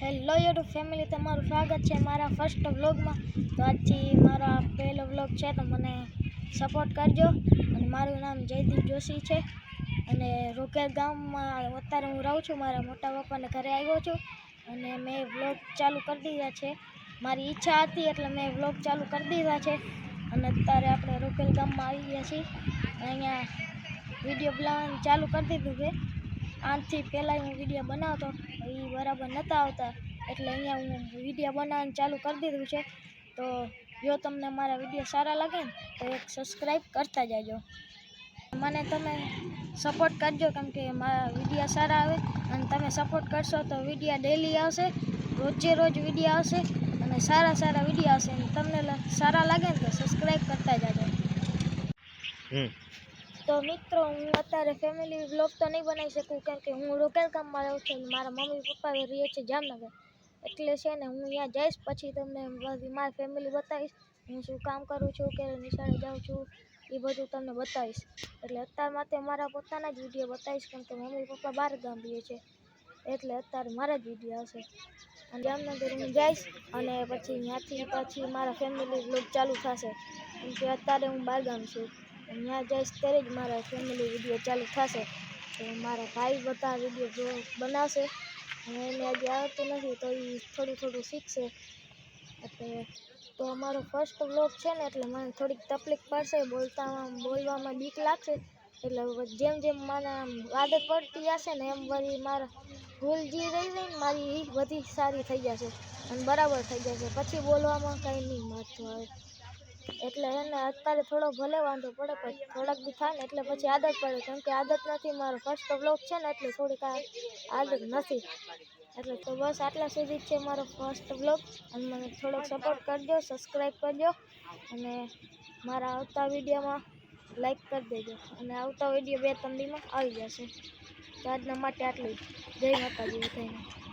Hello YouTube family તમારું સ્વાગત છે મારા ફર્સ્ટ વ્લોગમાં તો આજથી મારો આ પહેલો વ્લોગ છે, તો મને સપોર્ટ કરજો. અને મારું નામ જયદીપ જોશી છે. અને રોકેર ગામમાં અત્યારે હું રહું છું. મારા મોટા પપ્પાને ઘરે આવ્યો છું. અને મેં વ્લોગ ચાલુ કરી દીધા છે. મારી ઈચ્છા હતી, એટલે મેં વ્લોગ ચાલુ કરી દીધા છે. અને અત્યારે આપણે રોકેલ ગામમાં આવી ગયા છીએ. અહીંયા વીડિયો બનાવવાનું ચાલુ કરી દીધું છે. આનાથી પહેલાં હું વીડિયો બનાવતો, એ બરાબર નહોતા આવતા. એટલે અહીંયા હું વીડિયો બનાવવાનું ચાલુ કરી દીધું છે. તો જો તમને મારા વીડિયો સારા લાગે ને, તો એક સબસ્ક્રાઈબ કરતા જાજો. મને તમે સપોર્ટ કરજો કેમ કે મારા વીડિયો સારા આવે અને તમે સપોર્ટ કરશો તો વીડિયો ડેલી આવશે, રોજે રોજ વીડિયો આવશે અને સારા સારા વીડિયો આવશે. તમને સારા લાગે ને તો સબસ્ક્રાઈબ કરતા જાજો. હમ. તો મિત્રો, હું અત્યારે ફેમિલી વ્લોગ તો નહીં બનાવી શકું કેમ કે હું રોકેલ કામમાં રહું છું મારા મમ્મી પપ્પા રહે છે જામનગર. એટલે છે ને હું ત્યાં જઈશ, પછી તમને મારી ફેમિલી બતાવીશ. હું શું કામ કરું છું કે નિશાળે જાઉં છું, એ બધું તમને બતાવીશ. એટલે અત્યાર માટે મારા પોતાના જ વીડિયો બતાવીશ કેમ કે મમ્મી પપ્પા બહાર ગામ રહે છે. એટલે અત્યારે મારા જ વીડિયો આવશે અને જામનગર હું જઈશ અને પછી ત્યાંથી પછી મારા ફેમિલી વ્લોગ ચાલુ થશે. કેમ કે અત્યારે હું બહાર ગામ છું. ત્યાં જઈશ ત્યારે જ મારા ફેમિલી વીડિયો ચાલુ થશે. તો મારા ભાઈ બધા વીડિયો બનાવશે. અને એને આજે આવતું નથી તો એ થોડું થોડું શીખશે. એટલે તો અમારો ફર્સ્ટ બ્લોગ છે ને, એટલે મને થોડીક તકલીફ પડશે. બોલતામાં, બોલવામાં બીક લાગશે. એટલે જેમ જેમ આમ આદત પડતી જશે ને, એમ વળી મારા ભૂલ જે રહી જાય ને, મારી એ બધી સારી થઈ જશે. અને બરાબર થઈ જશે. પછી બોલવામાં કંઈ નહીં મહત્વ આવે. એટલે એને અત્યારે થોડો ભલે વાંધો પડે, પણ થોડાક બી થાય ને એટલે પછી આદત પડે. કેમ કે આદત નથી, મારો ફર્સ્ટ વ્લોગ છે ને, એટલે થોડીક આદત નથી. એટલે તો બસ આટલા સુધી જ છે મારો ફર્સ્ટ વ્લોગ અને મને થોડોક સપોર્ટ કરજો સબસ્ક્રાઈબ કરજો. અને મારા આવતા વિડીયોમાં લાઈક કરી દેજો. અને આવતા વીડિયો બે ત્રણ દીમાં આવી જશે. તો આજના માટે આટલું જ. જય માતાજી બધાને.